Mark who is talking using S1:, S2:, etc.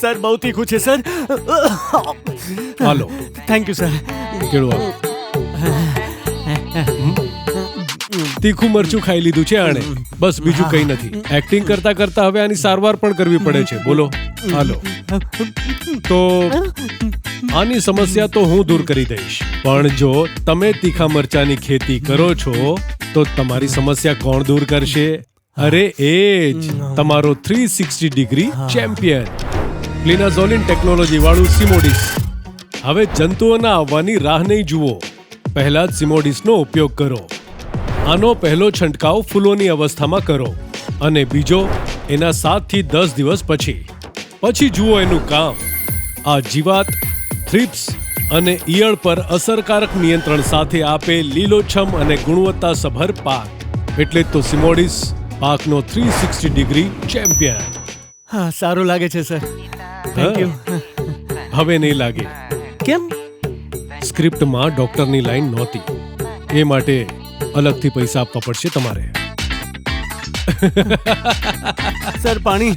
S1: Sir બહુ તીખું છે સર.
S2: હાલો.
S1: થેન્ક યુ સર
S2: કેળું આપ. તીખું મરચું ખાઈ લીધું છે આણે. બસ બીજું કંઈ નથી. એક્ટિંગ કરતા કરતા હવે આની સારવાર પણ કરવી પડે છે. બોલો. હાલો. તો આની સમસ્યા તો હું દૂર કરી દઈશ. પણ જો તમે તીખા મરચાની ખેતી કરો છો તો તમારી સમસ્યા કોણ દૂર કરશે? અરે એ જ. તમારો 360 ડિગ્રી ચેમ્પિયન ક્લિનાઝોલિન ટેકનોલોજી વાળું સિમોડિસ હવે જંતુઓના આવવાની રાહ નહીં જુઓ. પહેલા જ સિમોડિસનો ઉપયોગ કરો. આનો પહેલો છંટકાવ ફૂલોની અવસ્થામાં કરો. અને બીજો એના સાતથી દસ દિવસ પછી. પછી જુઓ એનું કામ. આ જીવાત થ્રિપ્સ અને ઈયળ પર અસરકારક નિયંત્રણ સાથે આપે લીલોછમ અને ગુણવત્તાસભર પાક. એટલે તો સિમોડિસ પાકનો થ્રી સિક્સટી ડિગ્રી ચેમ્પિયન.
S1: હા સારું લાગે છે સર. થેન્ક યુ
S2: હવે નહીં લાગે.
S1: કેમ?
S2: સ્ક્રિપ્ટમાં ડોક્ટરની લાઈન નહોતી. એ માટે અલગથી પૈસા આપવા પડશે તમારે.
S1: સર પાણી.